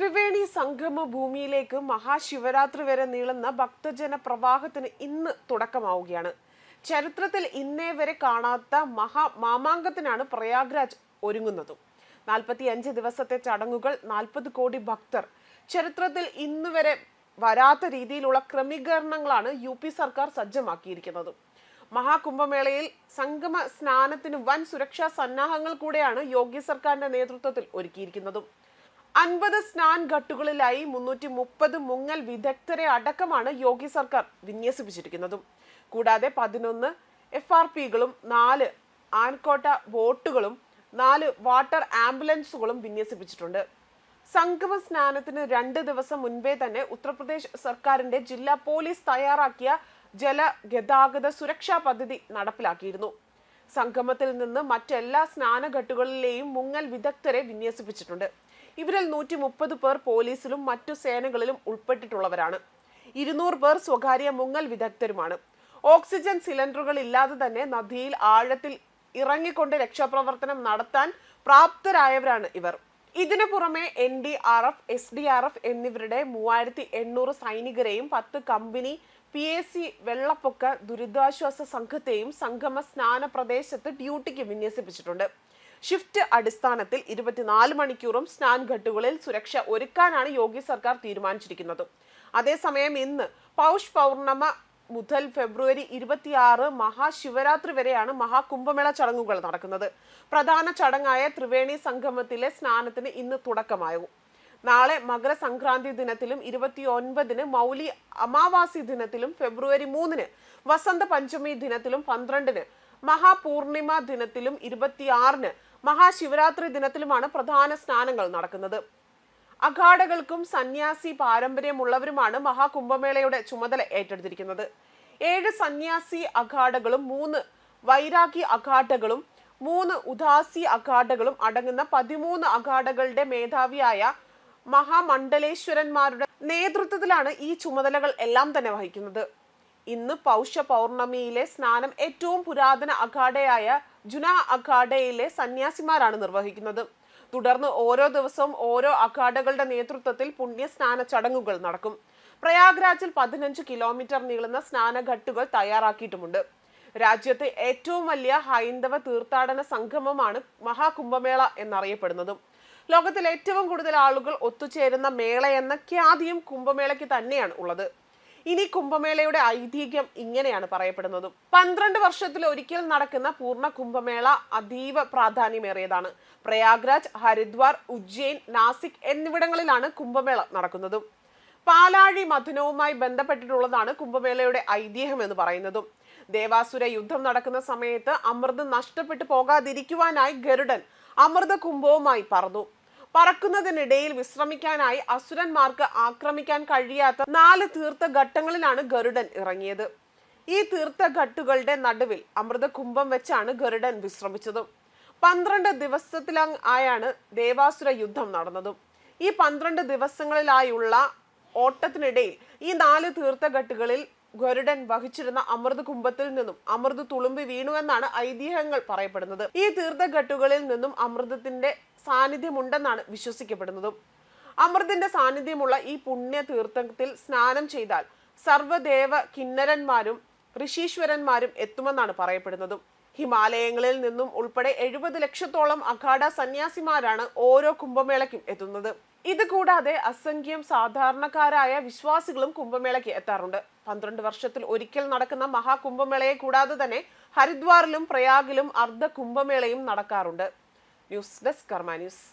ത്രിവേണി സംഗമ ഭൂമിയിലേക്ക് മഹാശിവരാത്രി വരെ നീളുന്ന ഭക്തജന പ്രവാഹത്തിന് ഇന്ന് തുടക്കമാവുകയാണ്. ചരിത്രത്തിൽ ഇന്നേ വരെ കാണാത്ത മഹാ മാമാങ്കത്തിനാണ് പ്രയാഗ്രാജ് ഒരുങ്ങുന്നതും. നാൽപ്പത്തി അഞ്ച് ദിവസത്തെ ചടങ്ങുകൾ നാൽപ്പത് കോടി ഭക്തർ. ചരിത്രത്തിൽ ഇന്ന് വരെ വരാത്ത രീതിയിലുള്ള ക്രമീകരണങ്ങളാണ് യു പി സർക്കാർ സജ്ജമാക്കിയിരിക്കുന്നത്. മഹാകുംഭമേളയിൽ സംഗമ സ്നാനത്തിന് വൻ സുരക്ഷാ സന്നാഹങ്ങൾ കൂടെയാണ് യോഗ്യ സർക്കാരിന്റെ നേതൃത്വത്തിൽ ഒരുക്കിയിരിക്കുന്നതും. അൻപത് സ്നാൻ ഘട്ടുകളിലായി മുന്നൂറ്റി മുപ്പത് മുങ്ങൽ വിദഗ്ധരെ അടക്കമാണ് യോഗി സർക്കാർ വിന്യസിപ്പിച്ചിരിക്കുന്നതും. കൂടാതെ പതിനൊന്ന് എഫ് ആർ പികളും നാല് ആൻകോട്ട ബോട്ടുകളും നാല് വാട്ടർ ആംബുലൻസുകളും വിന്യസിപ്പിച്ചിട്ടുണ്ട്. സംഗമ സ്നാനത്തിന് രണ്ട് ദിവസം മുൻപേ തന്നെ ഉത്തർപ്രദേശ് സർക്കാരിന്റെ ജില്ലാ പോലീസ് തയ്യാറാക്കിയ ജലഗതാഗത സുരക്ഷാ പദ്ധതി നടപ്പിലാക്കിയിരുന്നു. സംഗമത്തിൽ നിന്ന് മറ്റെല്ലാ സ്നാനഘട്ടുകളിലെയും മുങ്ങൽ വിദഗ്ധരെ വിന്യസിപ്പിച്ചിട്ടുണ്ട്. ഇവരിൽ നൂറ്റി മുപ്പത് പേർ പോലീസിലും മറ്റു സേനകളിലും ഉൾപ്പെട്ടിട്ടുള്ളവരാണ്. ഇരുന്നൂറ് പേർ സ്വകാര്യ മുങ്ങൽ വിദഗ്ധരുമാണ്. ഓക്സിജൻ സിലിണ്ടറുകൾ ഇല്ലാതെ തന്നെ നദിയിൽ ആഴത്തിൽ ഇറങ്ങിക്കൊണ്ട് രക്ഷാപ്രവർത്തനം നടത്താൻ പ്രാപ്തരായവരാണ് ഇവർ. ഇതിനു പുറമെ N D R F S D R F എന്നിവരുടെ മൂവായിരത്തി എണ്ണൂറ് സൈനികരെയും പത്ത് കമ്പനി പി എസ് സി വെള്ളപ്പൊക്ക ദുരിതാശ്വാസ സംഘത്തെയും സംഗമ സ്നാന പ്രദേശത്ത് ഡ്യൂട്ടിക്ക് വിന്യസിപ്പിച്ചിട്ടുണ്ട്. ഷിഫ്റ്റ് അടിസ്ഥാനത്തിൽ ഇരുപത്തിനാല് മണിക്കൂറും സ്നാൻ ഘട്ടുകളിൽ സുരക്ഷ ഒരുക്കാനാണ് യോഗി സർക്കാർ തീരുമാനിച്ചിരിക്കുന്നത്. അതേസമയം ഇന്ന് പൗഷ് പൗർണമ മുതൽ ഫെബ്രുവരി ഇരുപത്തിയാറ് മഹാശിവരാത്രി വരെയാണ് മഹാകുംഭമേള ചടങ്ങുകൾ നടക്കുന്നത്. പ്രധാന ചടങ്ങായ ത്രിവേണി സംഗമത്തിലെ സ്നാനത്തിന് ഇന്ന് തുടക്കമാകും. നാളെ മകരസംക്രാന്തി ദിനത്തിലും ഇരുപത്തി ഒൻപതിന് മൗലി അമാവാസി ദിനത്തിലും ഫെബ്രുവരി മൂന്നിന് വസന്ത പഞ്ചമി ദിനത്തിലും പന്ത്രണ്ടിന് മഹാപൂർണിമ ദിനത്തിലും ഇരുപത്തിയാറിന് മഹാശിവരാത്രി ദിനത്തിലുമാണ് പ്രധാന സ്നാനങ്ങൾ നടക്കുന്നത്. അഖാഡകൾക്കും സന്യാസി പാരമ്പര്യമുള്ളവരുമാണ് മഹാകുംഭമേളയുടെ ചുമതല ഏറ്റെടുത്തിരിക്കുന്നത്. ഏഴ് സന്യാസി അഖാഡകളും മൂന്ന് വൈരാഗി അഖാഡകളും മൂന്ന് ഉദാസി അഖാഡകളും അടങ്ങുന്ന പതിമൂന്ന് അഖാഡകളുടെ മേധാവിയായ മഹാമണ്ഡലേശ്വരന്മാരുടെ നേതൃത്വത്തിലാണ് ഈ ചുമതലകൾ എല്ലാം തന്നെ വഹിക്കുന്നത്. ഇന്ന് പൗഷ പൗർണമിയിലെ സ്നാനം ഏറ്റവും പുരാതന അഖാഡയായ ജുന അഖാഡയിലെ സന്യാസിമാരാണ് നിർവഹിക്കുന്നത്. തുടർന്ന് ഓരോ ദിവസവും ഓരോ അഖാഡകളുടെ നേതൃത്വത്തിൽ പുണ്യസ്നാന ചടങ്ങുകൾ നടക്കും. പ്രയാഗ്രാജിൽ പതിനഞ്ച് കിലോമീറ്റർ നീളുന്ന സ്നാനഘട്ടുകൾ തയ്യാറാക്കിയിട്ടുമുണ്ട്. രാജ്യത്തെ ഏറ്റവും വലിയ ഹൈന്ദവ തീർത്ഥാടന സംഗമമാണ് മഹാകുംഭമേള എന്നറിയപ്പെടുന്നതും. ലോകത്തിൽ ഏറ്റവും കൂടുതൽ ആളുകൾ ഒത്തുചേരുന്ന മേള എന്ന ഖ്യാതിയും കുംഭമേളയ്ക്ക് തന്നെയാണ് ഉള്ളത്. ഇനി കുംഭമേളയുടെ ഐതിഹ്യം ഇങ്ങനെയാണ് പറയപ്പെടുന്നത്. പന്ത്രണ്ട് വർഷത്തിൽ ഒരിക്കൽ നടക്കുന്ന പൂർണ കുംഭമേള അതീവ പ്രാധാന്യമേറിയതാണ്. പ്രയാഗ്രാജ് ഹരിദ്വാർ ഉജ്ജയിൻ നാസിക് എന്നിവിടങ്ങളിലാണ് കുംഭമേള നടക്കുന്നത്. പാലാഴി മഥുനവുമായി ബന്ധപ്പെട്ടിട്ടുള്ളതാണ് കുംഭമേളയുടെ ഐതിഹ്യം എന്ന് പറയുന്നതും. ദേവാസുര യുദ്ധം നടക്കുന്ന സമയത്ത് അമൃത് നഷ്ടപ്പെട്ടു പോകാതിരിക്കുവാനായി ഗരുഡൻ അമൃത കുംഭവുമായി പറന്നു. പറക്കുന്നതിനിടയിൽ വിശ്രമിക്കാനായി അസുരന്മാർക്ക് ആക്രമിക്കാൻ കഴിയാത്ത നാല് തീർത്ഥ ഘട്ടങ്ങളിലാണ് ഗരുഡൻ ഇറങ്ങിയത്. ഈ തീർത്ഥഘട്ടുകളുടെ നടുവിൽ അമൃത കുംഭം വെച്ചാണ് ഗരുഡൻ വിശ്രമിച്ചതും. പന്ത്രണ്ട് ദിവസത്തിലായാണ് ദേവാസുര യുദ്ധം നടന്നതും. ഈ പന്ത്രണ്ട് ദിവസങ്ങളിലായുള്ള ഓട്ടത്തിനിടയിൽ ഈ നാല് തീർത്ഥഘട്ടുകളിൽ ഗരുഡൻ വഹിച്ചിരുന്ന അമൃത് കുംഭത്തിൽ നിന്നും അമൃത് തുളുമ്പി വീണു എന്നാണ് ഐതിഹ്യങ്ങൾ പറയപ്പെടുന്നത്. ഈ തീർത്ഥഘട്ടുകളിൽ നിന്നും അമൃതത്തിന്റെ സാന്നിധ്യമുണ്ടെന്നാണ് വിശ്വസിക്കപ്പെടുന്നതും. അമൃതിന്റെ സാന്നിധ്യമുള്ള ഈ പുണ്യ തീർത്ഥത്തിൽ സ്നാനം ചെയ്താൽ സർവദേവ കിന്നരന്മാരും ഋഷീശ്വരന്മാരും എത്തുമെന്നാണ് പറയപ്പെടുന്നതും. ഹിമാലയങ്ങളിൽ നിന്നും ഉൾപ്പെടെ എഴുപത് ലക്ഷത്തോളം അഖാഡ സന്യാസിമാരാണ് ഓരോ കുംഭമേളയ്ക്കും എത്തുന്നത്. ഇത് കൂടാതെ അസംഖ്യം സാധാരണക്കാരായ വിശ്വാസികളും കുംഭമേളയ്ക്ക് എത്താറുണ്ട്. പന്ത്രണ്ട് വർഷത്തിൽ ഒരിക്കൽ നടക്കുന്ന മഹാകുംഭമേളയെ കൂടാതെ തന്നെ ഹരിദ്വാറിലും പ്രയാഗിലും അർദ്ധ കുംഭമേളയും നടക്കാറുണ്ട്. News desk Karma news.